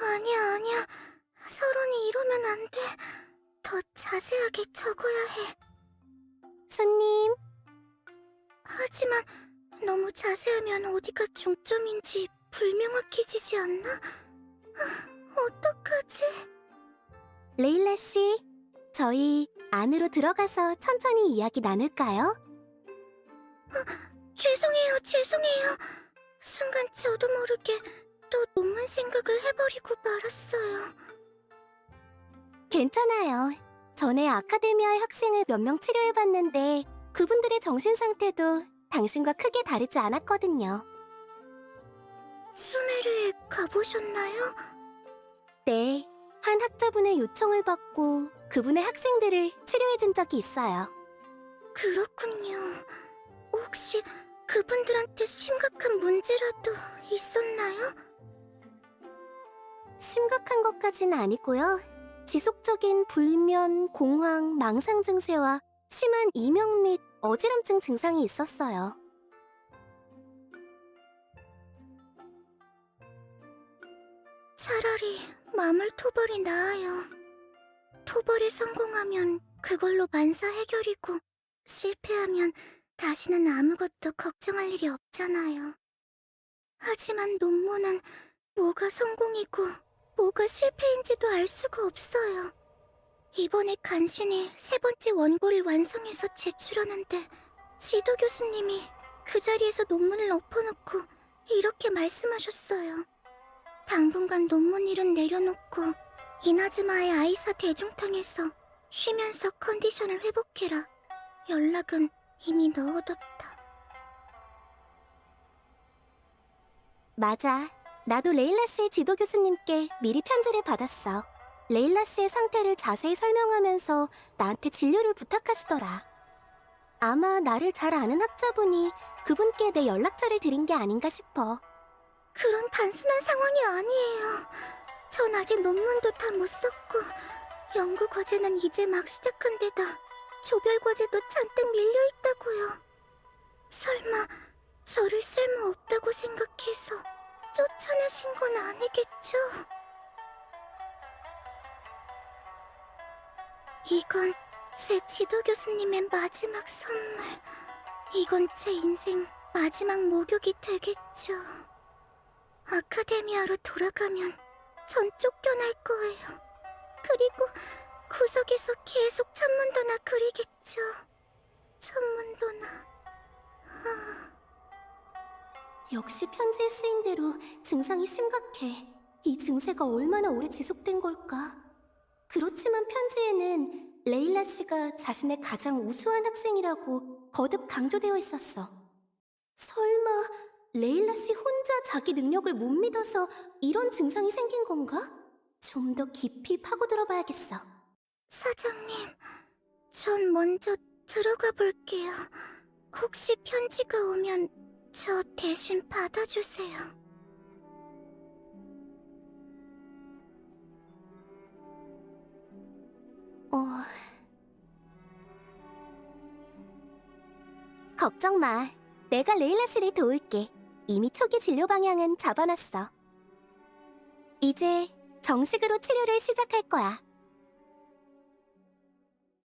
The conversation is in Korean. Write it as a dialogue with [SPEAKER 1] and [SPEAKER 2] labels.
[SPEAKER 1] 아니야, 아니야. 서론이 이러면 안 돼. 더 자세하게 적어야 해.
[SPEAKER 2] 손님,
[SPEAKER 1] 하지만 너무 자세하면 어디가 중점인지 불명확해지지 않나? 아, 어떡하지?
[SPEAKER 2] 레일라 씨, 저희 안으로 들어가서 천천히 이야기 나눌까요?
[SPEAKER 1] 죄송해요, 죄송해요. 순간 저도 모르게 또 논문 생각을 해버리고 말았어요.
[SPEAKER 2] 괜찮아요. 전에 아카데미아의 학생을 몇 명 치료해봤는데 그분들의 정신 상태도 당신과 크게 다르지 않았거든요.
[SPEAKER 1] 수메르에 가보셨나요?
[SPEAKER 2] 네, 한 학자분의 요청을 받고 그분의 학생들을 치료해준 적이 있어요.
[SPEAKER 1] 그렇군요. 혹시 그분들한테 심각한 문제라도 있었나요?
[SPEAKER 2] 심각한 것까진 아니고요. 지속적인 불면, 공황, 망상 증세와 심한 이명 및 어지럼증 증상이 있었어요.
[SPEAKER 1] 차라리 마물 토벌이 나아요. 토벌에 성공하면 그걸로 만사 해결이고 실패하면 다시는 아무것도 걱정할 일이 없잖아요. 하지만 논문은 뭐가 성공이고 뭐가 실패인지도 알 수가 없어요. 이번에 간신히 세 번째 원고를 완성해서 제출하는데 지도 교수님이 그 자리에서 논문을 엎어놓고 이렇게 말씀하셨어요. 당분간 논문 일은 내려놓고 이나즈마의 아이사 대중탕에서 쉬면서 컨디션을 회복해라. 연락은 이미 넣어뒀다.
[SPEAKER 2] 맞아. 나도 레일라 씨의 지도 교수님께 미리 편지를 받았어. 레일라 씨의 상태를 자세히 설명하면서 나한테 진료를 부탁하시더라. 아마 나를 잘 아는 학자분이 그분께 내 연락처를 드린 게 아닌가 싶어.
[SPEAKER 1] 그런 단순한 상황이 아니에요. 전 아직 논문도 다 못 썼고 연구 과제는 이제 막 시작한 데다 조별 과제도 잔뜩 밀려 있다고요. 쫓아내신 건 아니겠죠? 이건 제 지도 교수님의 마지막 선물. 이건 제 인생 마지막 목욕이 되겠죠. 아카데미아로 돌아가면 전 쫓겨날 거예요. 그리고 구석에서 계속 천문도나 그리겠죠.
[SPEAKER 2] 역시 편지에 쓰인 대로 증상이 심각해. 이 증세가 얼마나 오래 지속된 걸까? 그렇지만 편지에는 레일라 씨가 자신의 가장 우수한 학생이라고 거듭 강조되어 있었어. 설마 레일라 씨 혼자 자기 능력을 못 믿어서 이런 증상이 생긴 건가? 좀 더 깊이 파고들어 봐야겠어.
[SPEAKER 1] 사장님, 전 먼저 들어가 볼게요. 혹시 편지가 오면 저 대신 받아주세요.
[SPEAKER 2] 어... 걱정 마. 내가 레일라 씨를 도울게. 이미 초기 진료 방향은 잡아놨어. 이제 정식으로 치료를 시작할 거야.